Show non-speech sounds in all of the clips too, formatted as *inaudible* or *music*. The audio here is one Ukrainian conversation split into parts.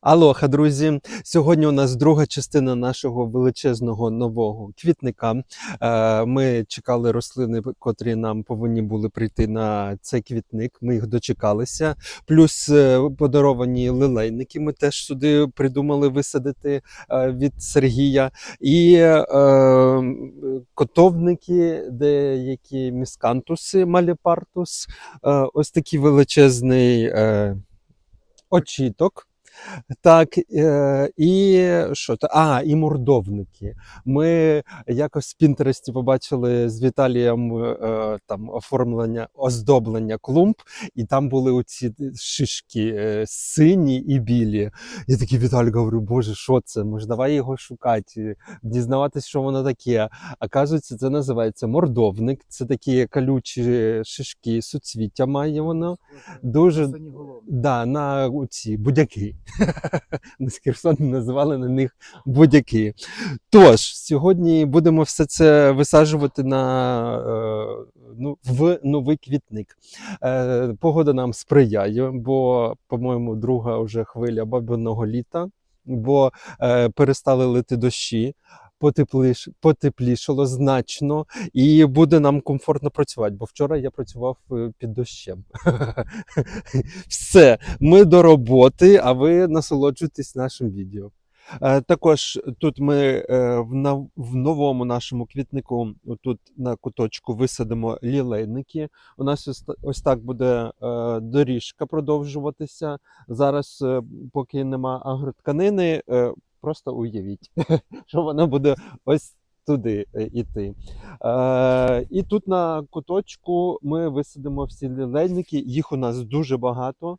Алоха, друзі! Сьогодні у нас друга частина нашого величезного нового квітника. Е, Ми чекали рослини, котрі нам повинні були прийти на цей квітник. Ми їх дочекалися. Плюс е, подаровані лилейники. Ми теж сюди придумали висадити е, від Сергія. І котовники, деякі міскантуси, маліпартус. Ось такий величезний. Очіток. Так, е, і що то? А, і мордовники. Ми якось в Пінтересті побачили з Віталієм е, там оформлення, оздоблення клумб, і там були оці шишки е, сині і білі. Я такий Віталій говорю, боже, що це? Може, давай його шукати, дізнаватись, що воно таке. А кажуть, це називається мордовник. Це такі колючі шишки, суцвіття має воно. Дуже Да, на ці будяки. *laughs* На Херсон називали на них будяки. Тож, сьогодні будемо все це висаджувати на, е, ну, в новий квітник. Е, Погода нам сприяє, бо, по-моєму, друга вже хвиля бабиного літа, бо е, перестали лити дощі. Потепліш, потеплішало значно, і буде нам комфортно працювати. Бо вчора я працював е, під дощем. *laughs* Все, ми до роботи, а ви насолоджуйтесь нашим відео. Е, Також тут ми е, в, новому нашому квітнику, тут на куточку висадимо лілейники. У нас ось, так буде доріжка продовжуватися. Зараз, поки нема агротканини, просто уявіть, *laughs* що вона буде ось туди е, іти. Е, і тут на куточку ми висадимо всі лілейники. Їх у нас дуже багато.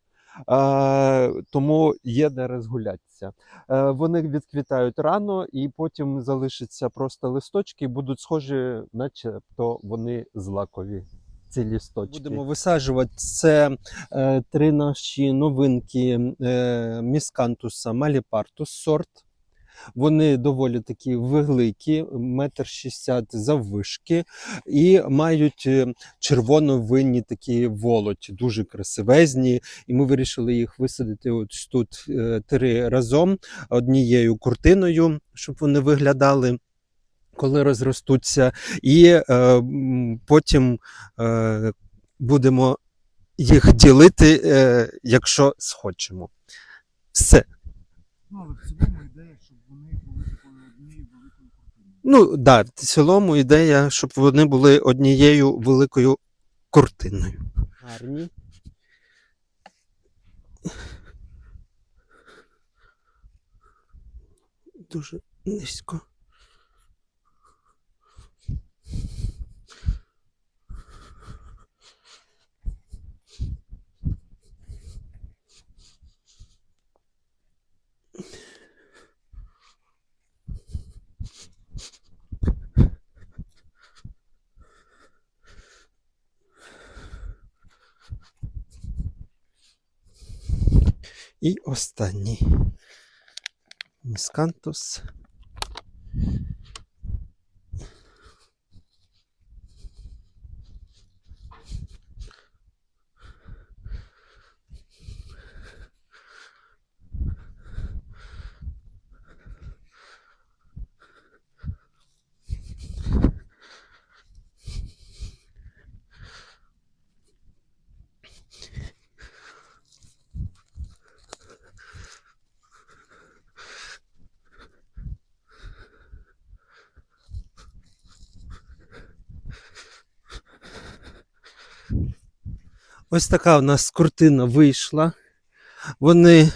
Е, тому є де розгулятися. Е, вони відквітають рано, і потім залишаться просто листочки, будуть схожі, начебто вони злакові. Ці лісточки. Будемо висаджувати це е, три наші новинки е, міскантуса маліпартус сорт. Вони доволі такі великі, метр шістдесят заввишки, і мають е, червоно-винні такі волоті, дуже красивезні. І ми вирішили їх висадити ось тут е, три разом однією куртиною, щоб вони виглядали. Коли розростуться, і е, потім е, будемо їх ділити, е, якщо схочемо. Все. Ну, але в цілому ідея, щоб вони були такою однією великою Ну, да, в цілому ідея, щоб вони були однією великою картиною. Гарні. Дуже низько. І останній. Міскантус. Ось така у нас картина вийшла. Вони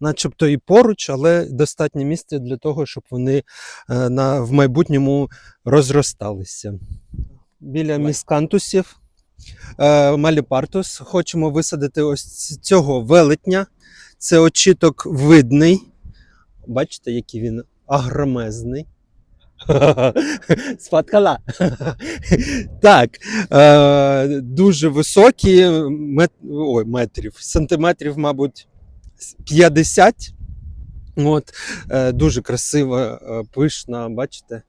начебто і поруч, але достатньо місця для того, щоб вони е, на, в майбутньому розросталися. Біля міскантусів е, маліпартус хочемо висадити ось цього велетня. Це очіток видний. Бачите, який він агромезний. *laughs* Сфоткала. так, е, дуже високі, мет, ой, метрів, сантиметрів, мабуть, 50. От, е, дуже красива, е, пишна, бачите,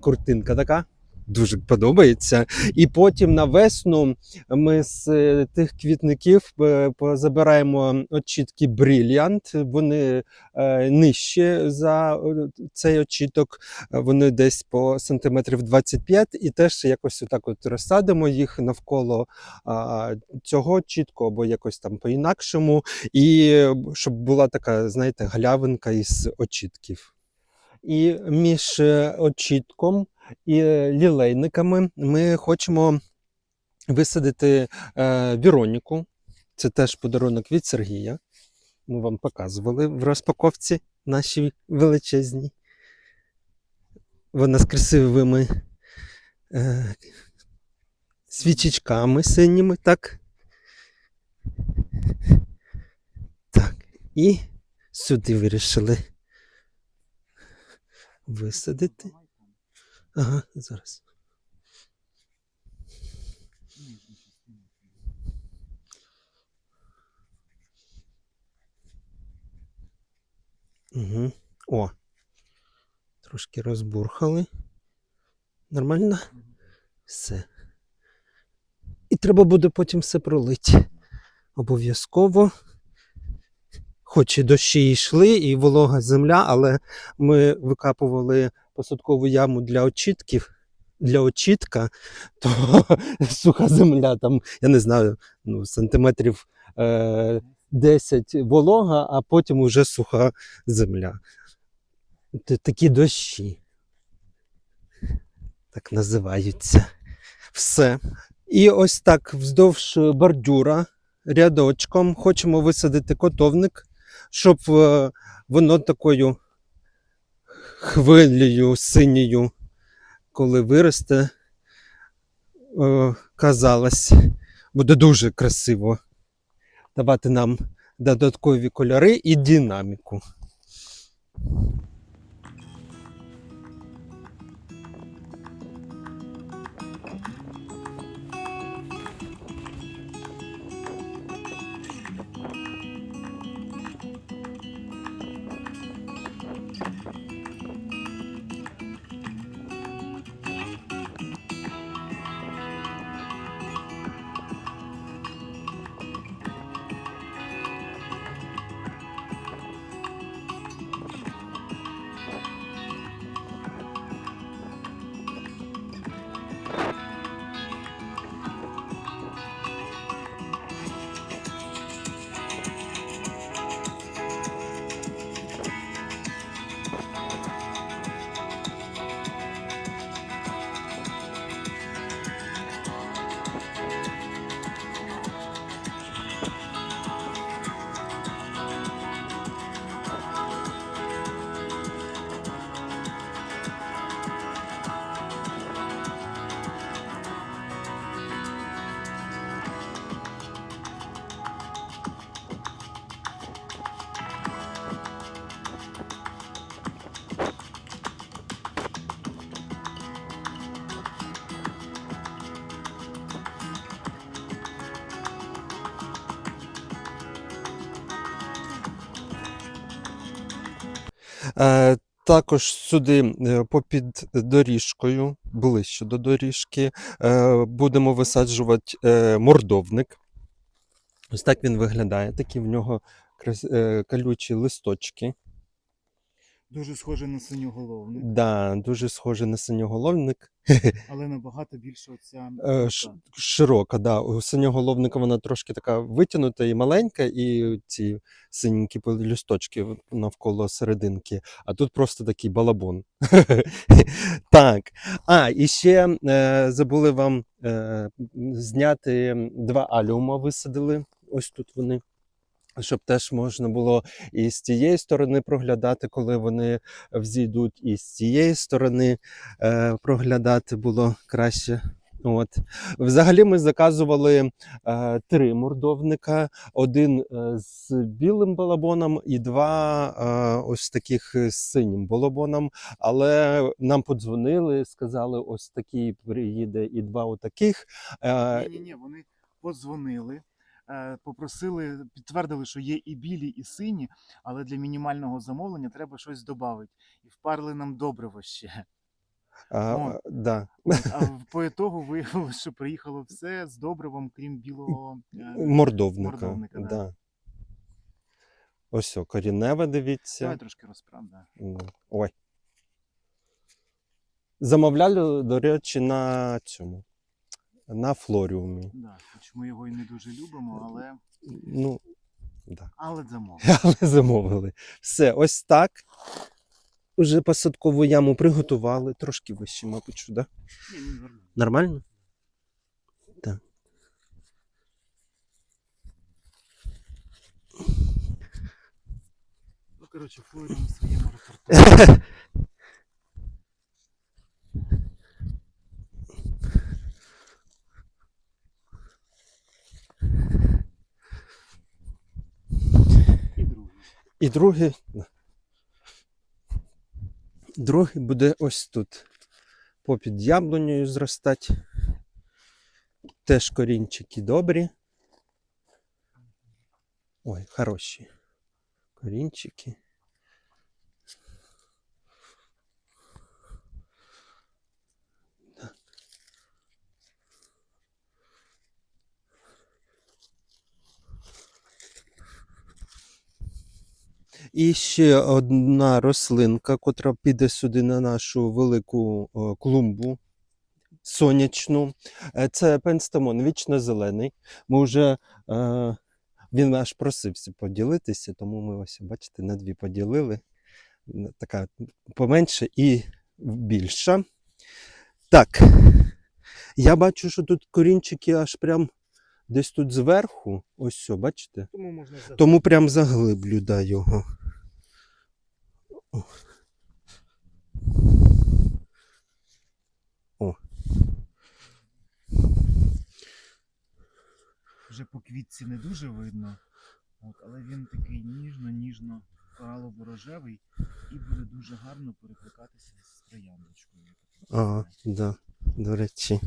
куртинка така. Дуже подобається. І потім на весну ми з е, тих квітників е, позабираємо очітки Бріліант. Вони е, нижче за цей очіток, вони десь по сантиметрів 25, і теж якось отак от розсадимо їх навколо цього чітко або якось там по-інакшому, і щоб була така, знаєте, галявинка із очітків. І між очітком і е, лілейниками ми хочемо висадити е, Віроніку. Це теж подарунок від Сергія. Ми вам показували в розпаковці нашій величезній. Вона з красивими е, свічечками синіми, так. Так, і сюди вирішили висадити. Ага, зараз. Угу. О. Трошки розбурхали. Нормально? Все. І треба буде потім все пролити. Обов'язково. Хоч і дощі йшли, і волога земля, але ми викапували посадкову яму для очітків. Для очітка, то *laughs* суха земля, там, я не знаю, ну, сантиметрів е, 10 волога, а потім уже суха земля. Такі дощі. Так називаються. Все. І ось так вздовж бордюра рядочком хочемо висадити котовник, щоб е, воно такою хвилею синьою, коли виросте, е, казалось, буде дуже красиво давати нам додаткові кольори і динаміку. Також сюди е, попід доріжкою, ближче до доріжки, е, будемо висаджувати е, мордовник. Ось так він виглядає. Такі в нього е, колючі листочки. Дуже схоже на синьоголовник, Да, дуже схожий на синьоголовник. *laughs* але набагато більше оця Е, ш- широка, да. У синьоголовника вона трошки така витягнута і маленька, і ці синенькі пелюсточки навколо серединки. А тут просто такий балабон. *laughs* Так. А, і ще е, забули вам е, зняти два аліума висадили. Ось тут вони. Щоб теж можна було і з тієї сторони проглядати, коли вони взійдуть, і з цієї сторони е, проглядати було краще. От. Взагалі ми заказували е, три мордовника: один е, з білим балабоном і два е, ось таких з синім балабоном. Але нам подзвонили, сказали, ось такий приїде і два отаких. Е, Ні, ні, ні, вони подзвонили, е, попросили, підтвердили, що є і білі, і сині, але для мінімального замовлення треба щось додати. І впарили нам добриво ще. А, О. да. А *laughs* по ітогу виявилося, що приїхало все з добривом, крім білого е, Мордовника. Мордовника, да. да. Ось о, корінева, дивіться. Давай трошки розправ, да. Ой. Замовляли, до речі, на цьому. На флоріумі. Да. Хоч ми його і не дуже любимо, але, Ну, да. але *laughs* замовили. Але замовили. Все, ось так. Уже посадкову яму приготували. Трошки вище, мабуть, що, да? Ні, ну, нормально. Нормально? Так. Ну, коротше, Флоріум в своєму *laughs* репортажі. І другий. І другий. Другий буде ось тут. Попід яблунею зростати. Теж корінчики добрі. Ой, хороші. Корінчики. І ще одна рослинка, котра піде сюди на нашу велику е, клумбу сонячну. Е, Це пенстамон, вічно зелений. Ми вже е, він аж просився поділитися, тому ми ось, бачите, на дві поділили. Така поменше і більша. Так. Я бачу, що тут корінчики аж прям десь тут зверху. Ось все, бачите? Тому можна Тому прям заглиблю да, його. О. О. вже по квітці не дуже видно, от, але він такий ніжно-ніжно коралово-рожевий і буде дуже гарно перекликатися з трояндочкою. Ага, да, до речі.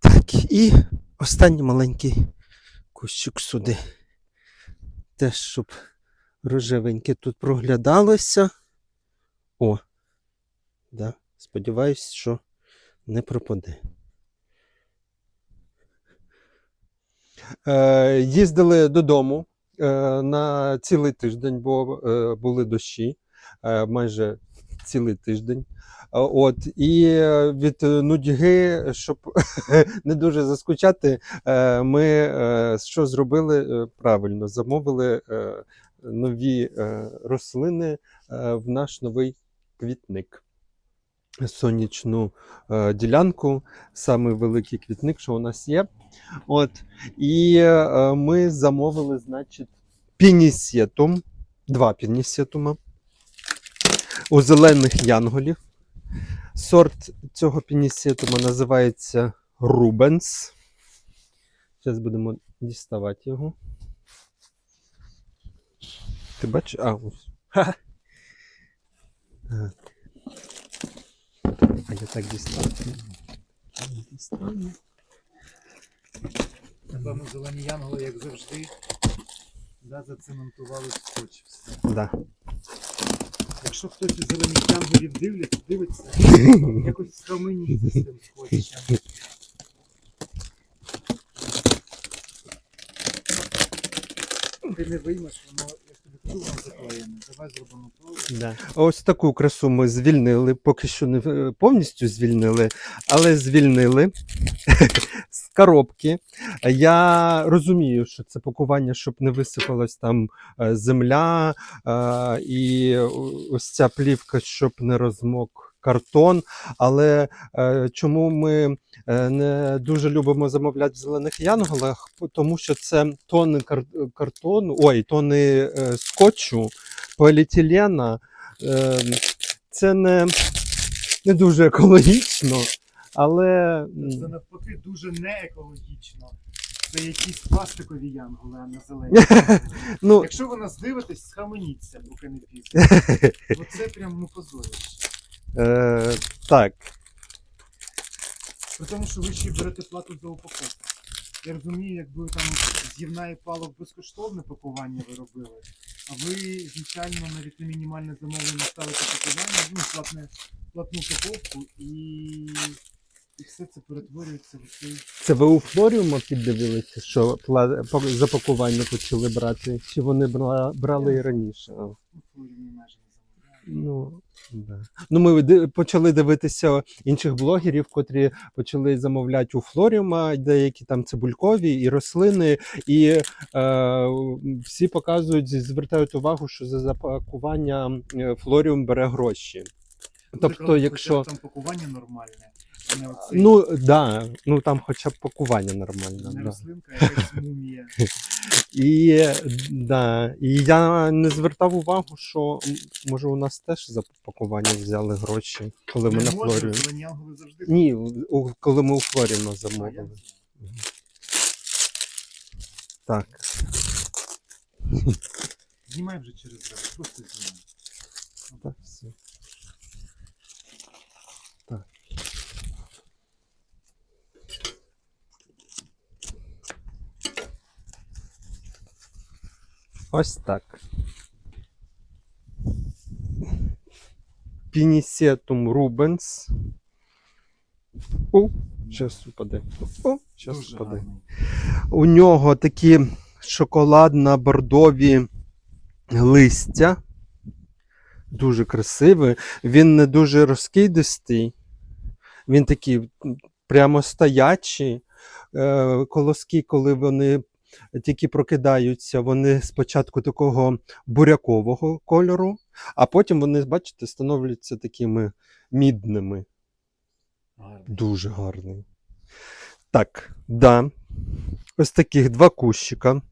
Так, і останній маленький кущик сюди. Теж, щоб рожевеньке тут проглядалося. О, Да. Сподіваюсь, що не пропаде. Е, їздили додому е, на цілий тиждень, бо е, були дощі е, майже цілий тиждень. От, і е, від е, нудьги, щоб *laughs* не дуже заскучати, е, ми що зробили правильно? Замовили нові рослини в наш новий квітник сонячну е, ділянку, самий великий квітник, що у нас є. От. І е, ми замовили, значить, пінісетум, два пінісетума у зелених янголів. Сорт цього пінісетума називається Рубенс. Зараз будемо діставати його. Ти бачиш? А, ось. Ха! Так. А я так. Дістану. Напевно, зелені янголи, як завжди, да, зацементували скотч. Да. Якщо хтось із зелених янголів дивляться, дивиться, *laughs* якось схаменіться з цим скотчем. Ти не виймеш, воно, Да. Ось таку красу ми звільнили, поки що не е, повністю звільнили, але звільнили *laughs* з коробки. Я розумію, що це пакування, щоб не висипалась там е, земля, е, і ось ця плівка, щоб не розмок картон. Але е, чому ми е, не дуже любимо замовляти в зелених янголах? Тому що це тони кар- картону, ой, тони е, скотчу, поліетилена. Е, це не, не дуже екологічно, але Це навпаки дуже не екологічно. Це якісь пластикові янголи, а не зелені. *laughs* ну, Якщо ви нас дивитесь, схаменіться, поки не пізно. *laughs* Бо це прям ну позорище. Е, так, При тому, що ви ще берете плату за упаковку. Я розумію, якби там з'ївна і палок безкоштовне пакування ви робили, а ви звичайно навіть на мінімальне замовлення ставите пакування, ну, платне, платну упаковку і, і все це перетворюється в цей. це ви у флоріума піддивилися, що пла- па- запакування почали брати? Чи вони бра- брали і раніше? А. Ну, флорівні майже. Ну, да. ну ми почали дивитися інших блогерів, котрі почали замовляти у Флоріума деякі там цибулькові і рослини, і е, всі показують, звертають увагу, що за запакування е, Флоріум бере гроші. Тобто, якщо. там пакування нормальне, не оцей, Ну, да, ну там хоча б пакування нормальне. не Да. рослинка, а якась мумія. *laughs* І, да, і я не звертав увагу, що м, може у нас теж за пакування взяли гроші, коли ми Не на Флоріумі. зеленялгове завжди. Ні, у, коли ми у Флоріна замовили. не. Так. Знімай вже через зараз, просто знімай. так, все. Ось так. Пінісетум рубенс. О, щас упаде. О, Дуже упаде. У нього такі шоколадно-бордові листя. Дуже красивий. Він не дуже розкидистий. Він такий прямо стоячий. Е, Колоски, коли вони тільки прокидаються, вони спочатку такого бурякового кольору, а потім вони, бачите, становляться такими мідними. Гарний. Дуже гарний. Так, да. Ось таких два кущика.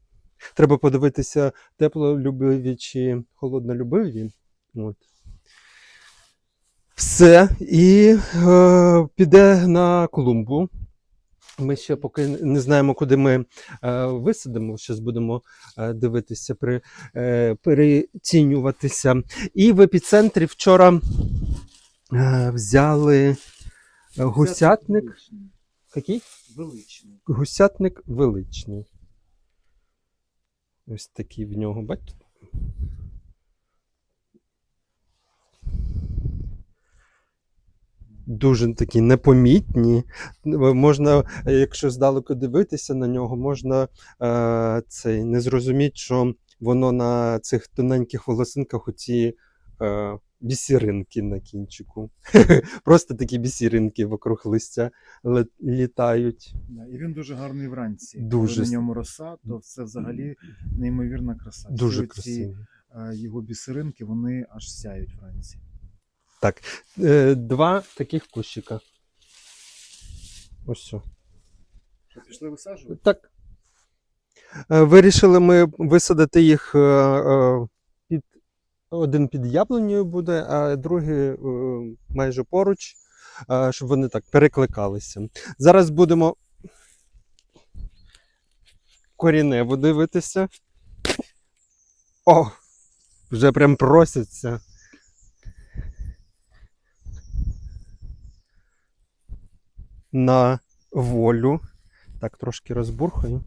Треба подивитися, теплолюбиві чи холоднолюбиві. От. Все. І е, піде на клумбу. Ми ще поки не знаємо, куди ми е, висадимо. Зараз будемо е, дивитися, при, е, перецінюватися. І в епіцентрі вчора е, взяли е, гусятник. Величний. Який? Величний. Гусятник величний. Ось такий в нього, бачите? Дуже такі непомітні. Можна, якщо здалеку дивитися на нього, можна е, цей, не зрозуміти, що воно на цих тоненьких волосинках оці е, бісіринки на кінчику. *laughs* Просто такі бісіринки вокруг листя літають. І він дуже гарний вранці. Дуже. Коли на ньому роса, то це взагалі неймовірна краса. Дуже красиві. е, його бісеринки, вони аж сяють вранці. Е, два таких кущика. Ось все. Що, пішли висаджувати? Так. Е, Вирішили ми висадити їх е, е, під один під яблунею буде, а другий е, майже поруч, е, щоб вони так перекликалися. Зараз будемо корінево дивитися. О! Вже прям просяться. На волю. Так, трошки розбурхаю.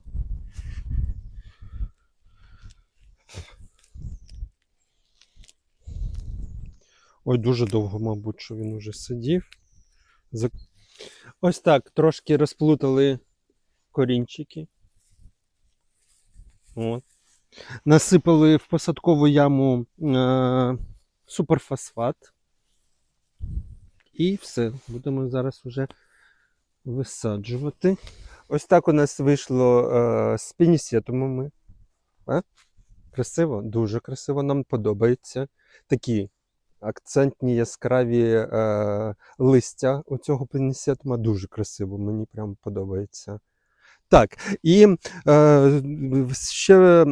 Ой, дуже довго, мабуть, що він уже сидів. Ось так, трошки розплутали корінчики. От. Насипали в посадкову яму е- суперфосфат. І все. Будемо зараз вже висаджувати. Ось так у нас вийшло е, з пінісетумами. А? Красиво, дуже красиво, нам подобається. Такі акцентні яскраві е, листя у цього пінісетума дуже красиво, мені прям подобається. Так, і е, ще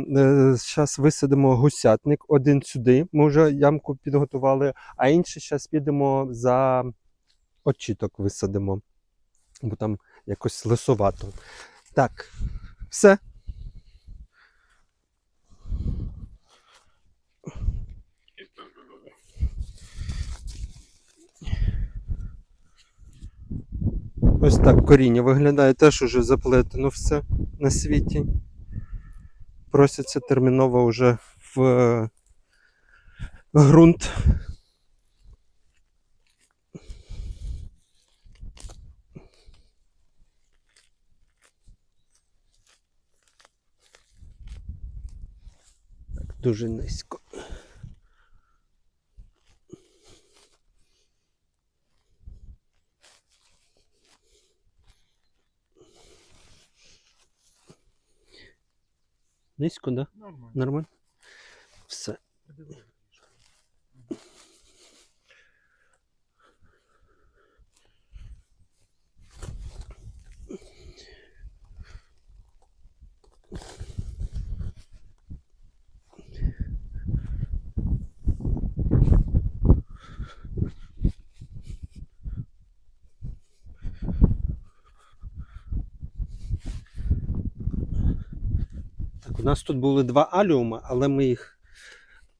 зараз висадимо гусятник один сюди. Ми вже ямку підготували, а інший зараз підемо за очіток висадимо, бо там якось лисовато. Так, все. Ось так коріння виглядає, теж уже заплетено все на світі. Просяться терміново вже в е, ґрунт. Дуже низько. Низько, да? Нормально. Нормально? Все. У нас тут були два аліуми, але ми їх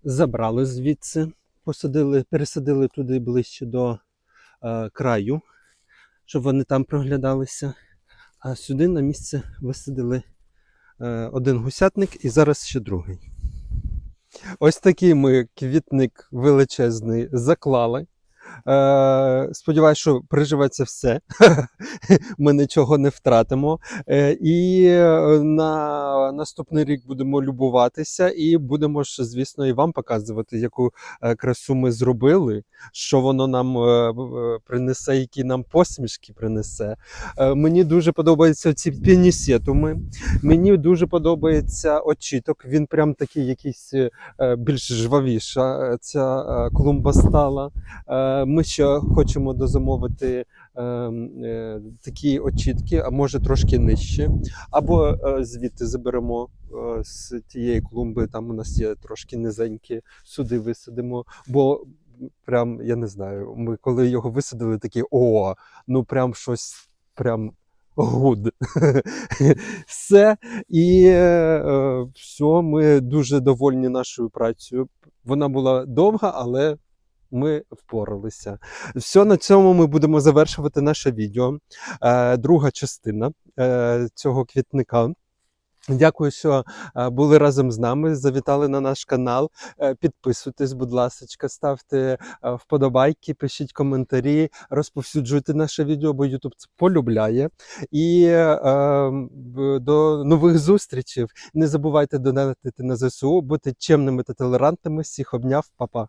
забрали звідси, посадили, пересадили туди ближче до е, краю, щоб вони там проглядалися. А сюди на місце висадили е, один гусятник і зараз ще другий. Ось такий ми квітник величезний заклали. Е, сподіваюсь, що приживеться все. *laughs* Ми нічого не втратимо. Е, і е, на наступний рік будемо любуватися, і будемо ж, звісно, і вам показувати, яку красу ми зробили, що воно нам принесе, які нам посмішки принесе. Мені дуже подобаються ці пінісетуми. Мені дуже подобається очіток. Він прям такий якийсь більш жвавіша. Ця клумба стала. Ми ще хочемо дозамовити е, е, такі очітки, а може трошки нижче. Або е, звідти заберемо з тієї клумби, там у нас є трошки низенькі, сюди висадимо. Бо прям, я не знаю, ми коли його висадили, такі о, ну прям щось прям. Гуд. *laughs* Все. І е, все, ми дуже довольні нашою працею. Вона була довга, але ми впоралися. Все, на цьому ми будемо завершувати наше відео. Е, друга частина е, цього квітника. Дякую, що е, були разом з нами. Завітали на наш канал. Підписуйтесь, будь ласка, ставте вподобайки, пишіть коментарі, розповсюджуйте наше відео, бо YouTube це полюбляє. І е, до нових зустрічей. Не забувайте донатити на ЗСУ, бути чемними та толерантними. Всіх обняв, Па-па.